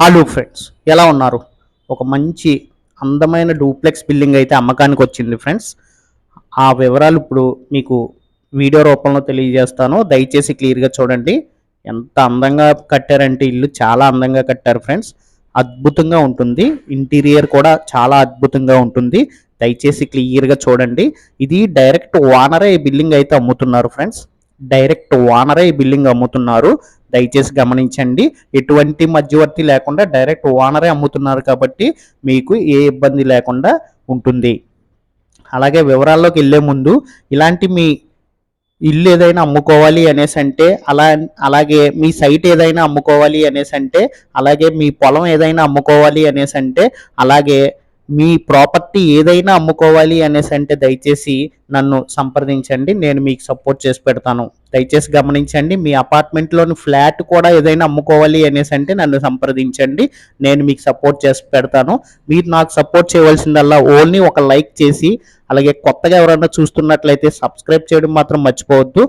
Hello friends ఎలా ఉన్నారు? ఒక మంచి అందమైన డూప్లెక్స్ బిల్డింగ్ అయితే అమ్మకానికి వచ్చింది ఫ్రెండ్స్. ఆ వివరాలు ఇప్పుడు మీకు వీడియో రూపంలో తెలియజేస్తాను. దయచేసి క్లియర్గా చూడండి. ఎంత అందంగా కట్టారంటే ఇల్లు చాలా అందంగా కట్టారు ఫ్రెండ్స్. అద్భుతంగా ఉంటుంది. ఇంటీరియర్ కూడా చాలా అద్భుతంగా ఉంటుంది. దయచేసి క్లియర్గా చూడండి. ఇది డైరెక్ట్ ఓనరే ఈ బిల్డింగ్ అయితే అమ్ముతున్నారు ఫ్రెండ్స్. డైరెక్ట్ ఓనరే ఈ బిల్డింగ్ అమ్ముతున్నారు. దయచేసి గమనించండి. ఎటువంటి మధ్యవర్తి లేకుండా డైరెక్ట్ ఓనరే అమ్ముతున్నారు కాబట్టి మీకు ఏ ఇబ్బంది లేకుండా ఉంటుంది. అలాగే వివరాల్లోకి వెళ్ళే ముందు ఇలాంటి మీ ఇల్లు ఏదైనా అమ్ముకోవాలి అనేసి అంటే అలా అలాగే మీ సైట్ ఏదైనా అమ్ముకోవాలి అనేసి అంటే అలాగే మీ పొలం ఏదైనా అమ్ముకోవాలి అనేసి అంటే అలాగే మీ ప్రాపర్టీ ఏదైనా అమ్ముకోవాలి అనేసి అంటే దయచేసి నన్ను సంప్రదించండి. నేను మీకు సపోర్ట్ చేసి పెడతాను. దయచేసి గమనించండి మీ అపార్ట్మెంట్లోని ఫ్లాట్ కూడా ఏదైనా అమ్ముకోవాలి అనేసి అంటే నన్ను సంప్రదించండి. నేను మీకు సపోర్ట్ చేసి పెడతాను. మీరు నాకు సపోర్ట్ చేయవలసిందల్లా ఓన్లీ ఒక లైక్ చేసి అలాగే కొత్తగా ఎవరైనా చూస్తున్నట్లయితే సబ్స్క్రైబ్ చేయడం మాత్రం మర్చిపోవద్దు.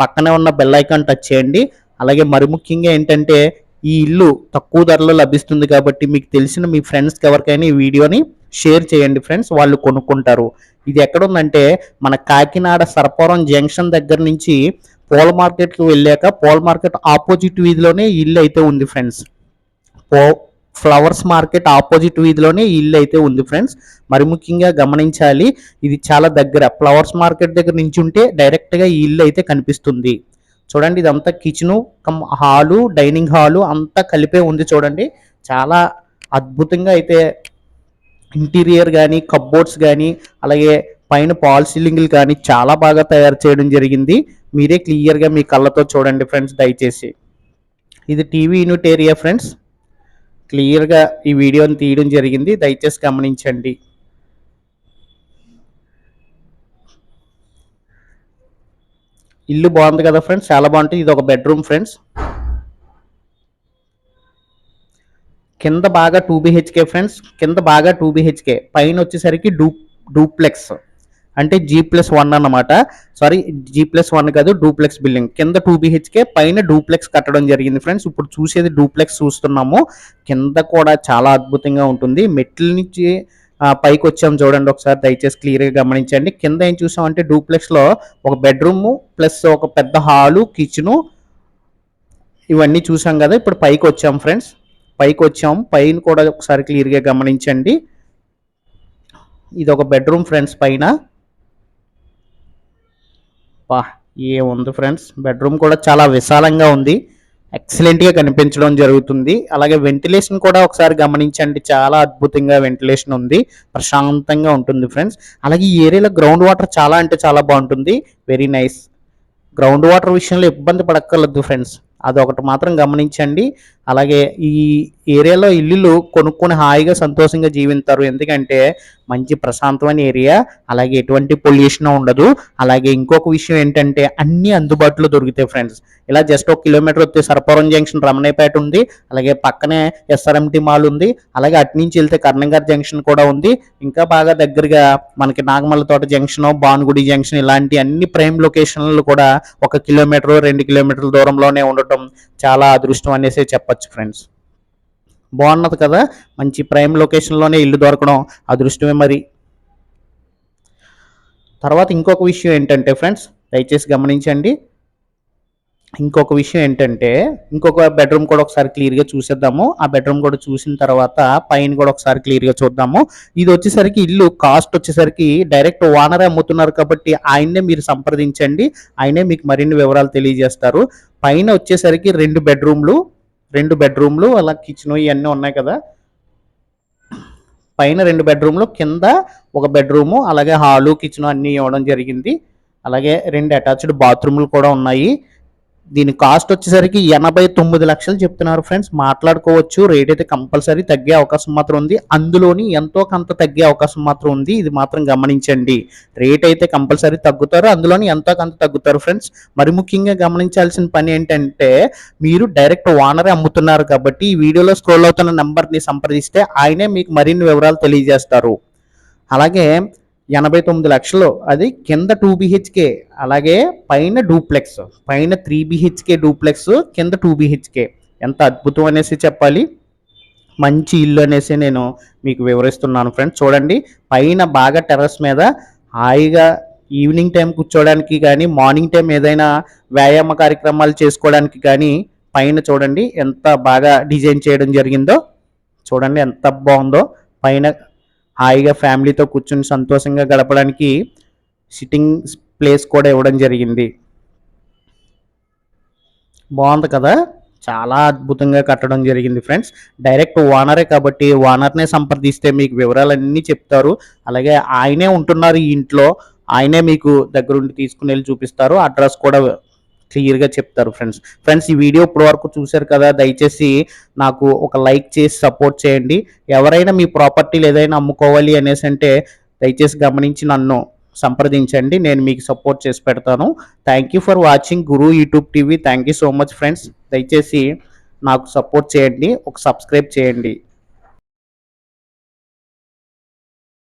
పక్కనే ఉన్న బెల్ ఐకాన్ టచ్ చేయండి. అలాగే మరి ముఖ్యంగా ఏంటంటే ఈ ఇల్లు తక్కువ ధరలో లభిస్తుంది కాబట్టి మీకు తెలిసిన మీ ఫ్రెండ్స్కి ఎవరికైనా ఈ వీడియోని షేర్ చేయండి ఫ్రెండ్స్ వాళ్ళు కొనుక్కుంటారు. ఇది ఎక్కడుందంటే మన కాకినాడ సర్పవరం జంక్షన్ దగ్గర నుంచి పూల మార్కెట్కి వెళ్ళాక పూల మార్కెట్ ఆపోజిట్ వీధిలోనే ఇల్లు అయితే ఉంది ఫ్రెండ్స్. పో ఫ్లవర్స్ మార్కెట్ ఆపోజిట్ వీధిలోనే ఇల్లు అయితే ఉంది ఫ్రెండ్స్. మరి ముఖ్యంగా గమనించాలి ఇది చాలా దగ్గర. ఫ్లవర్స్ మార్కెట్ దగ్గర నుంచి ఉంటే డైరెక్ట్గా ఈ ఇల్లు అయితే కనిపిస్తుంది. చూడండి ఇదంతా kitchen come hall dining hall అంతా కలిపే ఉంది చూడండి. చాలా అద్భుతంగా అయితే ఇంటీరియర్ కానీ కబ్బోర్డ్స్ కానీ అలాగే పైన పాల్ సీలింగ్లు కానీ చాలా బాగా తయారు చేయడం జరిగింది. మీరే క్లియర్గా మీ కళ్ళతో చూడండి ఫ్రెండ్స్ దయచేసి. ఇది టీవీ యూనిట్ ఏరియా ఫ్రెండ్స్. క్లియర్గా ఈ వీడియోని తీయడం జరిగింది. దయచేసి గమనించండి. ఇల్లు బాగుంది కదా ఫ్రెండ్స్? చాలా బాగుంటుంది. ఇది ఒక బెడ్రూమ్ ఫ్రెండ్స్. కింద బాగా టూ బిహెచ్కే ఫ్రెండ్స్ కింద బాగా టూ బిహెచ్కే పైన వచ్చేసరికి డూ డూప్లెక్స్ అంటే జీ ప్లస్ వన్ అన్నమాట. సారీ జీ ప్లస్ వన్ కాదు డూప్లెక్స్ బిల్డింగ్ కింద టూ బిహెచ్కే పైన డూప్లెక్స్ కట్టడం జరిగింది ఫ్రెండ్స్ ఇప్పుడు చూసేది డూప్లెక్స్ చూస్తున్నాము. కింద కూడా చాలా అద్భుతంగా ఉంటుంది. మెట్ల నుంచి పైకి వచ్చాము చూడండి ఒకసారి. దయచేసి క్లియర్గా గమనించండి. కింద ఏం చూసామంటే డూప్లెక్స్లో ఒక బెడ్రూము ప్లస్ ఒక పెద్ద హాలు కిచెను ఇవన్నీ చూసాం కదా. ఇప్పుడు పైకి వచ్చాం ఫ్రెండ్స్ పైకి వచ్చాం పైన కూడా ఒకసారి క్లియర్గా గమనించండి. ఇది ఒక బెడ్రూమ్ ఫ్రెండ్స్ పైన. పా ఏముంది ఫ్రెండ్స్? బెడ్రూమ్ కూడా చాలా విశాలంగా ఉంది. ఎక్సలెంట్గా కనిపించడం జరుగుతుంది. అలాగే వెంటిలేషన్ కూడా ఒకసారి గమనించండి. చాలా అద్భుతంగా వెంటిలేషన్ ఉంది. ప్రశాంతంగా ఉంటుంది ఫ్రెండ్స్. అలాగే ఈ ఏరియాలో గ్రౌండ్ వాటర్ చాలా అంటే చాలా బాగుంటుంది. Very nice. గ్రౌండ్ వాటర్ విషయంలో ఇబ్బంది పడక్కర్లేదు ఫ్రెండ్స్. అదొకటి మాత్రం గమనించండి. అలాగే ఈ ఏరియాలో ఇల్లులు కొనుక్కొని హాయిగా సంతోషంగా జీవిస్తారు ఎందుకంటే మంచి ప్రశాంతమైన ఏరియా అలాగే ఎటువంటి పొల్యూషన్ ఉండదు. అలాగే ఇంకొక విషయం ఏంటంటే అన్ని అందుబాటులో దొరుకుతాయి ఫ్రెండ్స్. ఇలా జస్ట్ ఒక కిలోమీటర్ వస్తే సర్పవరం జంక్షన్ రమణేపేట ఉంది. అలాగే పక్కనే ఎస్ఆర్ఎంటి మాల్ ఉంది. అలాగే అటు నుంచి వెళ్తే కర్ణంగారి జంక్షన్ కూడా ఉంది. ఇంకా బాగా దగ్గరగా మనకి నాగమల్ల తోట జంక్షన్ భానుగుడి జంక్షన్ ఇలాంటి అన్ని ప్రైమ్ లొకేషన్లు కూడా ఒక కిలోమీటర్ రెండు కిలోమీటర్ల దూరంలోనే ఉండటం చాలా అదృష్టం అనేసి చెప్పొచ్చు. ఫ్రెండ్స్ బాగున్నది కదా? మంచి ప్రైమ్ లొకేషన్లోనే ఇల్లు దొరకడం అదృష్టమే మరి. తర్వాత ఇంకొక విషయం ఏంటంటే ఫ్రెండ్స్ దయచేసి గమనించండి. ఇంకొక విషయం ఏంటంటే ఇంకొక బెడ్రూమ్ కూడా ఒకసారి క్లియర్గా చూసేద్దాము. ఆ బెడ్రూమ్ కూడా చూసిన తర్వాత పైన కూడా ఒకసారి క్లియర్గా చూద్దాము. ఇది వచ్చేసరికి ఇల్లు కాస్ట్ వచ్చేసరికి డైరెక్ట్ ఓనరే అమ్ముతున్నారు కాబట్టి ఆయన్నే మీరు సంప్రదించండి. ఆయనే మీకు మరిన్ని వివరాలు తెలియజేస్తారు. పైన వచ్చేసరికి రెండు బెడ్రూమ్లు రెండు బెడ్రూమ్లు అలా కిచెన్ ఇవన్నీ ఉన్నాయి కదా. పైన రెండు బెడ్రూమ్లు కింద ఒక బెడ్రూము అలాగే హాలు కిచెన్ అన్నీ ఇవ్వడం జరిగింది. అలాగే రెండు అటాచ్డ్ బాత్రూమ్లు కూడా ఉన్నాయి. దీని కాస్ట్ వచ్చేసరికి ఎనభై తొమ్మిది లక్షలు చెప్తున్నారు ఫ్రెండ్స్ మాట్లాడుకోవచ్చు రేట్ అయితే కంపల్సరీ తగ్గే అవకాశం మాత్రం ఉంది. అందులోని ఎంతో కొంత తగ్గే అవకాశం మాత్రం ఉంది. ఇది మాత్రం గమనించండి. రేట్ అయితే కంపల్సరీ తగ్గుతారు. అందులోని ఎంతో కొంత తగ్గుతారు ఫ్రెండ్స్ మరి ముఖ్యంగా గమనించాల్సిన పని ఏంటంటే మీరు డైరెక్ట్ ఓనరే అమ్ముతున్నారు కాబట్టి ఈ వీడియోలో స్క్రోల్ అవుతున్న నెంబర్ని సంప్రదిస్తే ఆయనే మీకు మరిన్ని వివరాలు తెలియజేస్తారు. అలాగే ఎనభై తొమ్మిది లక్షలు. అది కింద టూ బిహెచ్కే అలాగే పైన డూప్లెక్స్. పైన త్రీ బిహెచ్కే డూప్లెక్స్ కింద టూ బిహెచ్కే ఎంత అద్భుతం అనేసి చెప్పాలి. మంచి ఇల్లు అనేసి నేను మీకు వివరిస్తున్నాను ఫ్రెండ్స్. చూడండి పైన బాగా టెర్రస్ మీద హాయిగా ఈవినింగ్ టైం కూర్చోవడానికి కానీ మార్నింగ్ టైం ఏదైనా వ్యాయామ కార్యక్రమాలు చేసుకోవడానికి కానీ పైన చూడండి ఎంత బాగా డిజైన్ చేయడం జరిగిందో. చూడండి ఎంత బాగుందో. పైన హాయిగా ఫ్యామిలీతో కూర్చుని సంతోషంగా గడపడానికి సిట్టింగ్ ప్లేస్ కూడా ఇవ్వడం జరిగింది. బాగుంది కదా? చాలా అద్భుతంగా కట్టడం జరిగింది ఫ్రెండ్స్. డైరెక్ట్ ఓనరే కాబట్టి ఓనర్నే సంప్రదిస్తే మీకు వివరాలన్నీ చెప్తారు. అలాగే ఆయనే ఉంటున్నారు ఈ ఇంట్లో. ఆయనే మీకు దగ్గరుండి తీసుకుని వెళ్ళి చూపిస్తారు. అడ్రస్ కూడా క్లియర్గా చెప్తారు ఫ్రెండ్స్. ఫ్రెండ్స్ ఈ వీడియో ఇప్పటి వరకు చూశారు కదా దయచేసి నాకు ఒక లైక్ చేసి సపోర్ట్ చేయండి. ఎవరైనా మీ ప్రాపర్టీలు ఏదైనా అమ్ముకోవాలి అనేసి అంటే దయచేసి గమనించి నన్ను సంప్రదించండి. నేను మీకు సపోర్ట్ చేసి పెడతాను. Thank you for watching Guru YouTube TV thank you so much friends దయచేసి నాకు సపోర్ట్ చేయండి. ఒక సబ్స్క్రైబ్ చేయండి.